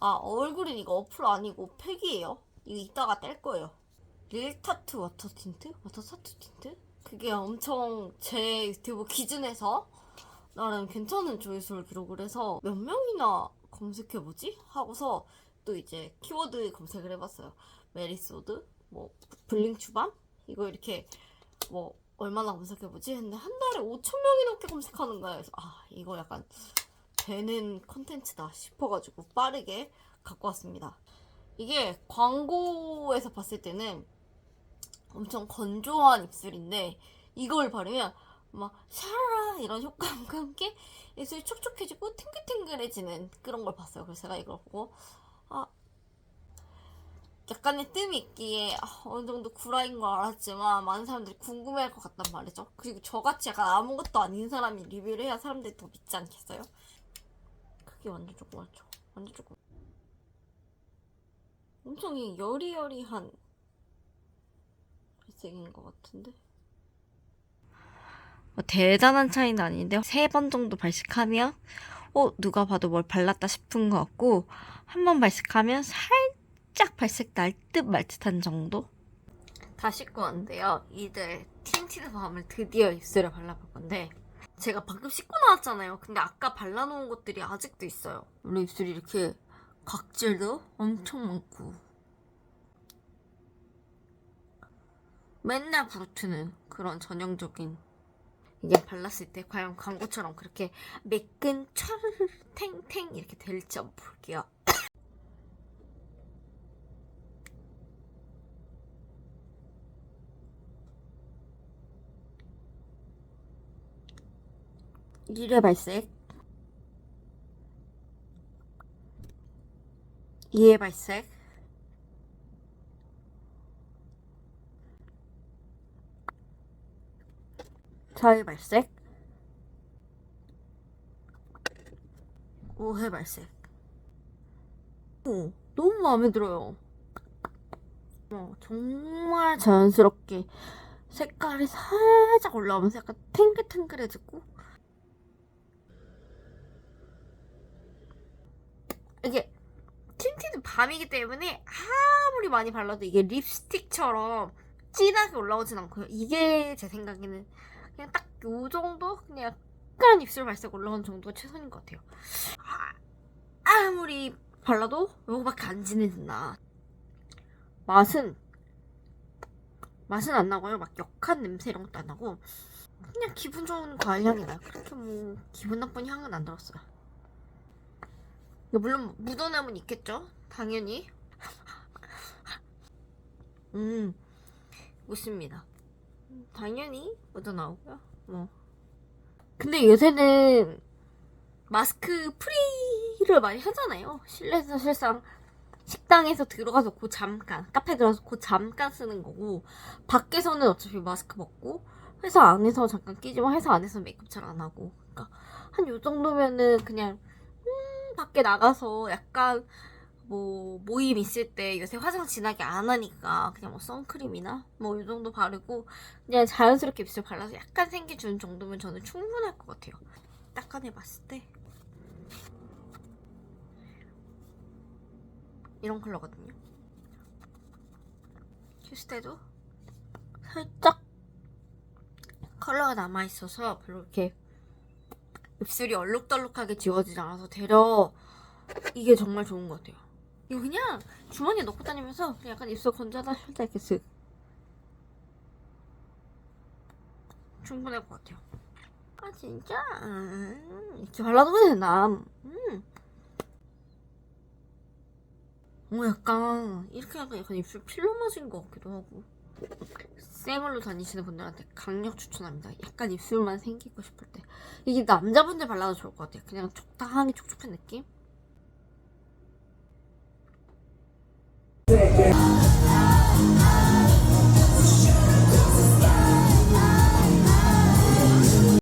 아 얼굴은 이거 어플 아니고 팩이에요. 이거 이따가 뗄 거예요. 릴타투 워터 틴트? 워터 타투 틴트? 그게 엄청 제 유튜브 기준에서 나름 괜찮은 조회수를 기록을 해서 몇 명이나 검색해보지? 하고서 또 이제 키워드 검색을 해봤어요. 메리소드, 뭐 블링 추밤? 이거 이렇게 뭐 얼마나 검색해보지? 했는데 한 달에 5천 명이 넘게 검색하는 거예요. 그래서 아 이거 약간 되는 컨텐츠다 싶어가지고 빠르게 갖고 왔습니다. 이게 광고에서 봤을 때는 엄청 건조한 입술인데 이걸 바르면 막 샤라 이런 효과음과 함께 입술이 촉촉해지고 탱글탱글해지는 그런 걸 봤어요. 그래서 제가 이걸 보고 아 약간의 뜸이 있기에 아, 어느 정도 구라인 걸 알았지만 많은 사람들이 궁금해할 것 같단 말이죠. 그리고 저같이 약간 아무것도 아닌 사람이 리뷰를 해야 사람들이 더 믿지 않겠어요? 크기 완전 조그맣죠. 완전 조금. 엄청 이 여리여리한 발색인 것 같은데. 뭐 대단한 차이는 아닌데 세 번 정도 발색하면 어 누가 봐도 뭘 발랐다 싶은 것 같고 한 번 발색하면 살짝 발색 날 듯 말 듯한 정도. 다 씻고 왔는데요. 이제 틴티드 밤을 드디어 입술에 발라볼 건데 제가 방금 씻고 나왔잖아요. 근데 아까 발라놓은 것들이 아직도 있어요. 원래 입술이 이렇게 각질도 엄청 많고 맨날 부르트는 그런 전형적인 이게 발랐을 때 과연 광고처럼 그렇게 매끈 철 탱탱 이렇게 될지 한번 볼게요. 일회 발색. 2회 발색. 사회 발색. 5회 발색. 오, 너무 마음에 들어요. 어, 정말 자연스럽게 색깔이 살짝 올라오면서 약간 탱글탱글해지고 이게 틴티드 밤이기 때문에 아무리 많이 발라도 이게 립스틱처럼 진하게 올라오진 않고요. 이게 제 생각에는 그냥 딱 요 정도? 그냥 약간 입술 발색 올라오는 정도가 최선인 것 같아요. 아, 아무리 발라도 요거밖에 안 진해진다. 맛은 맛은 안 나고요. 막 역한 냄새 이런 것도 안 나고 그냥 기분 좋은 과일 향이 나요. 그렇게 뭐 기분 나쁜 향은 안 들었어요. 물론 묻어남은 있겠죠? 당연히. 음, 묻습니다. 당연히 묻어나오고요. 뭐. 근데 요새는 마스크 프리를 많이 하잖아요. 실내에서 실상 식당에서 들어가서 그 잠깐, 카페 들어가서 그 잠깐 쓰는 거고, 밖에서는 어차피 마스크 벗고, 회사 안에서 잠깐 끼지만 회사 안에서 메이크업 잘 안 하고. 그러니까 한 요 정도면은 그냥 밖에 나가서 약간 뭐 모임 있을 때 요새 화장 진하게 안 하니까 그냥 뭐 선크림이나 뭐 이 정도 바르고 그냥 자연스럽게 입술 발라서 약간 생기주는 정도면 저는 충분할 것 같아요. 딱 꺼내봤을 때 이런 컬러거든요. 큐스 때도 살짝 컬러가 남아있어서 별로 이렇게 입술이 얼룩덜룩하게 지워지지 않아서 되려 이게 정말 좋은 것 같아요. 이거 그냥 주머니에 넣고 다니면서 약간 입술 건조하다 할때 이렇게 쓱 충분할 것 같아요. 아 진짜 음, 이렇게 발라도 되나? 음. 어 약간 이렇게 약간 입술 필러 맞은 것 같기도 하고 쌩얼로 다니시는 분들한테 강력 추천합니다. 약간 입술만 생기고 싶을 때. 이게 남자분들 발라도 좋을 것 같아요. 그냥 적당하게 촉촉한 느낌?